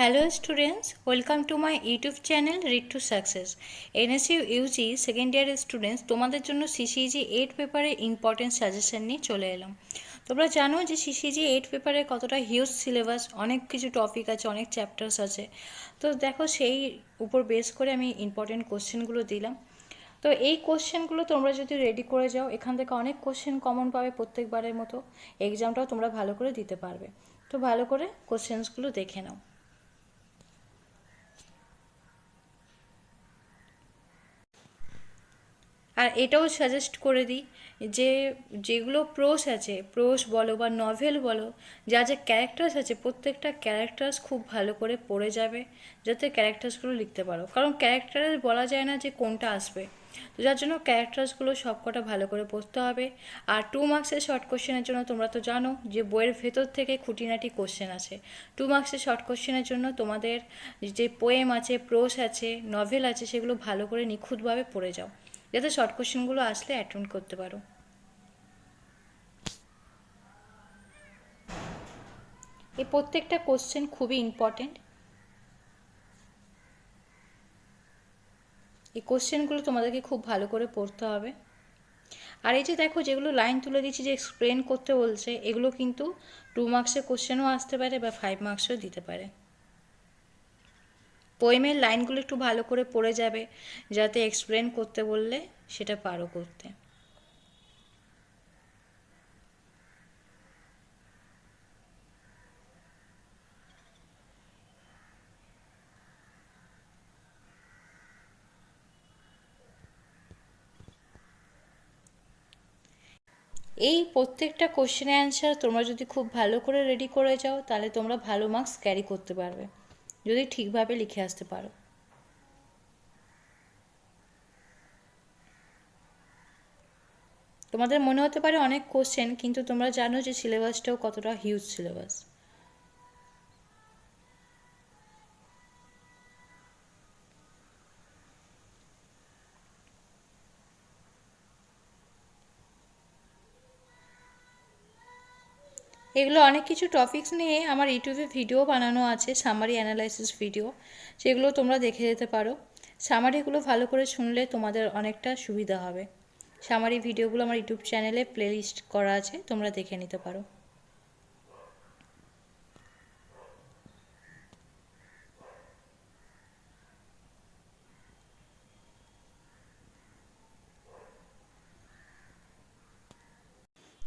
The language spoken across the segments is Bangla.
Hello students welcome to my YouTube channel read to success NSU UG second ইয়ারের স্টুডেন্টস তোমাদের জন্য সিসিজি এইট পেপারে ইম্পর্টেন্ট সাজেশন নিয়ে চলে এলাম। তোমরা জানো যে সিসিজি এইট পেপারে কতটা হিউজ সিলেবাস অনেক কিছু টপিক আছে, অনেক চ্যাপ্টার্স আছে। তো দেখো সেই উপর বেস করে আমি ইম্পর্টেন্ট কোশ্চেনগুলো দিলাম। তো এই কোশ্চেনগুলো তোমরা যদি রেডি করে যাও, এখান থেকে অনেক কোশ্চেন কমন পাবে প্রত্যেকবারের মতো। এক্সামটাও তোমরা ভালো করে দিতে পারবে। তো ভালো করে কোশ্চেন্সগুলো দেখে নাও। আর এটাও সাজেস্ট করে দিই যে যেগুলো প্রোস আছে প্রোস বলো বা নভেল বলো, যা যা ক্যারেক্টার্স আছে, প্রত্যেকটা ক্যারেক্টার্স খুব ভালো করে পড়ে যাবে, যাতে ক্যারেক্টার্সগুলো লিখতে পারো। কারণ ক্যারেক্টারের বলা যায় না যে কোনটা আসবে। তো যার জন্য ক্যারেক্টার্সগুলো সবকটা ভালো করে পড়তে হবে। আর টু মার্কসের শর্ট কোশ্চেনের জন্য তোমরা তো জানো যে বইয়ের ভেতর থেকে খুঁটিনাটি কোশ্চেন আছে টু মার্কসের শর্ট কোশ্চেনের জন্য তোমাদের যে পোয়েম আছে প্রোস আছে নভেল আছে, সেগুলো ভালো করে নিখুঁতভাবে পড়ে যাও। যাতে শর্ট কোশ্চেনগুলো আসলে অ্যাটেন্ড করতে পারো। এই প্রত্যেকটা কোশ্চেন খুবই ইম্পর্টেন্ট এই কোশ্চেনগুলো তোমাদেরকে খুব ভালো করে পড়তে হবে। আর এই যে দেখো, যেগুলো লাইন তুলে দিচ্ছি, যে এক্সপ্লেন করতে বলছে, এগুলো কিন্তু টু মার্কসের কোশ্চেনও আসতে পারে বা ফাইভ মার্কসও দিতে পারে। পোয়েমের লাইনগুলো একটু ভালো করে পড়ে যাবে, যাতে এক্সপ্লেন করতে বললে সেটা পারো করতে। এই প্রত্যেকটা কোশ্চেনের অ্যান্সার তোমরা যদি খুব ভালো করে রেডি করে যাও, তাহলে তোমরা ভালো মার্কস ক্যারি করতে পারবে। যদি ঠিকভাবে লিখে আসতে পারো। তোমাদের মনে হতে পারে অনেক কোশ্চেন কিন্তু তোমরা জানো যে সিলেবাসটাও কতটা হিউজ সিলেবাস এগুলো অনেক কিছু টপিকস নিয়ে আমার ইউটিউবে ভিডিও বানানো আছে সামারি অ্যানালাইসিস ভিডিও সেগুলো তোমরা দেখে যেতে পারো। সামারিগুলো ভালো করে শুনলে তোমাদের অনেকটা সুবিধা হবে। সামারি ভিডিওগুলো আমার ইউটিউব চ্যানেলে প্লেলিস্ট করা আছে, তোমরা দেখে নিতে পারো।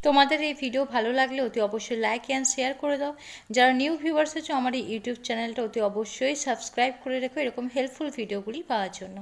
তোমাদের এই ভিডিও ভালো লাগলে অতি অবশ্যই লাইক অ্যান্ড শেয়ার করে দাও। যারা নিউ ভিউয়ার্স আছো, আমার এই ইউটিউব চ্যানেলটা অতি অবশ্যই সাবস্ক্রাইব করে রেখো। এরকম হেল্পফুল ভিডিওগুলি পাওয়ার জন্য।